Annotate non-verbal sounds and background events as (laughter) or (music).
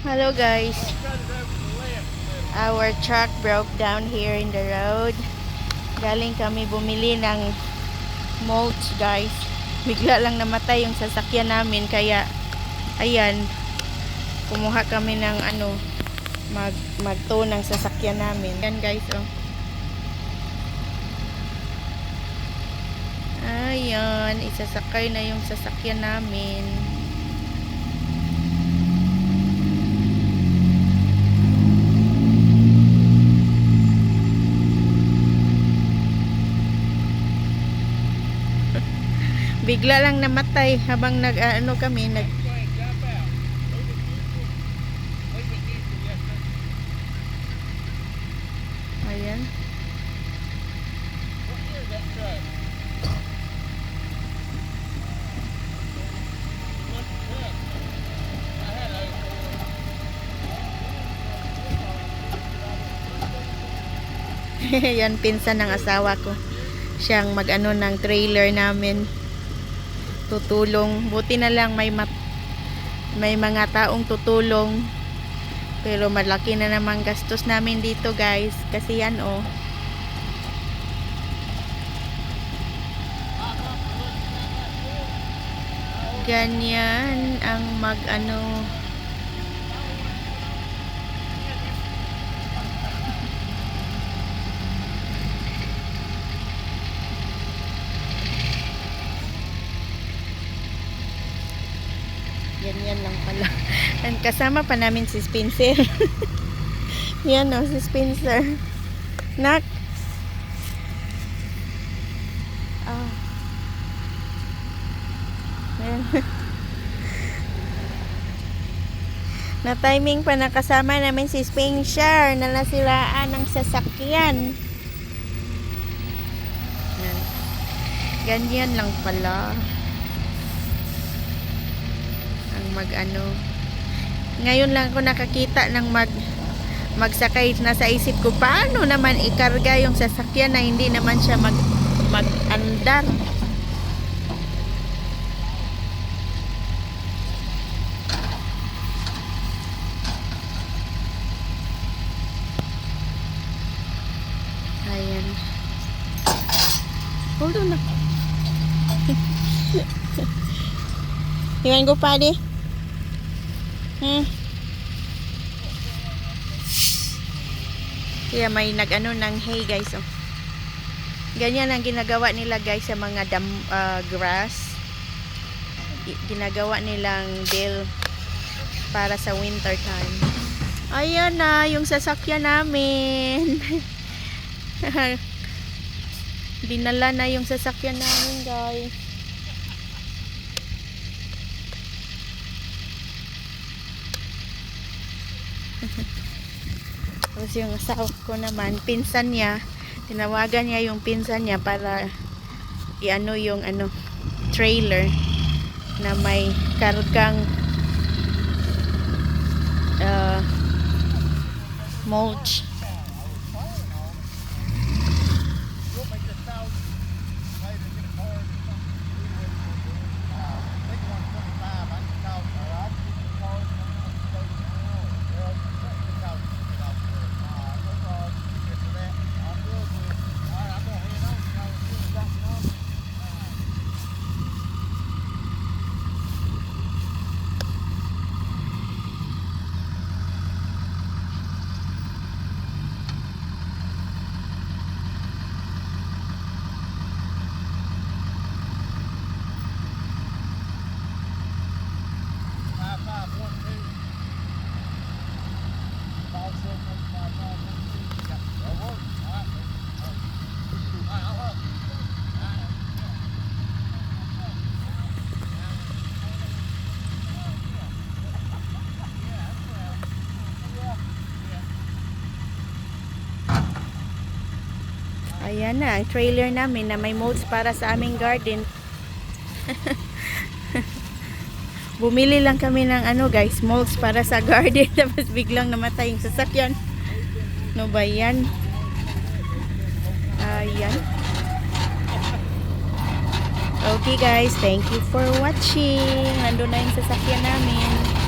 Hello guys. Our truck broke down here in the road. Galing kami bumili ng mulch guys. Bigla lang namatay yung sasakyan namin kaya ayan kumuha kami ng ano mag magto ng sasakyan namin. Yan guys oh. Ayan, isasakay na yung sasakyan namin. Bigla lang namatay habang nag ano kami nag Ayan. (laughs) Yan pinsan ng asawa ko. Siyang mag-ano ng trailer namin. Tutulong. Buti na lang may mat may mga taong tutulong. Pero malaki na naman gastos namin dito, guys. Kasi yan oh. Ganyan ang mag-ano Ganyan lang pala. (laughs) And kasama pa namin si Spencer. (laughs) Yan o, si Spencer. Nak. Ah. Ayan. (laughs) na timing pa nakasama namin si Spencer na nasiraan ng sasakyan. Yan. Ganyan lang pala ang mag-ano. Ngayon lang ako nakakita ng mag magsakay na sa isip ko paano naman ikarga yung sasakyan na hindi naman siya mag mag-andar. Ayan. Hold on na. (laughs) Tingnan ko pa di. Hmm. Kaya may nag-ano ng hay guys oh. Ganyan ang ginagawa nila guys sa mga dam, ah, grass. Gi- Ginagawa nilang bill para sa winter time. Ayan na yung sasakyan namin. (laughs) Dinala na yung sasakyan namin guys. (laughs) Tapos yung asawa ko naman, pinsan niya, tinawagan niya yung pinsan niya para iano yung ano, trailer na may kargang uh, mulch. Ayan na, ang trailer namin na may modes para sa aming garden. (laughs) Bumili lang kami ng ano guys, molds para sa garden. (laughs) Tapos biglang namatay yung sasakyan. No ba yan? Ayan. Okay guys, thank you for watching. Nandun na yung sasakyan namin.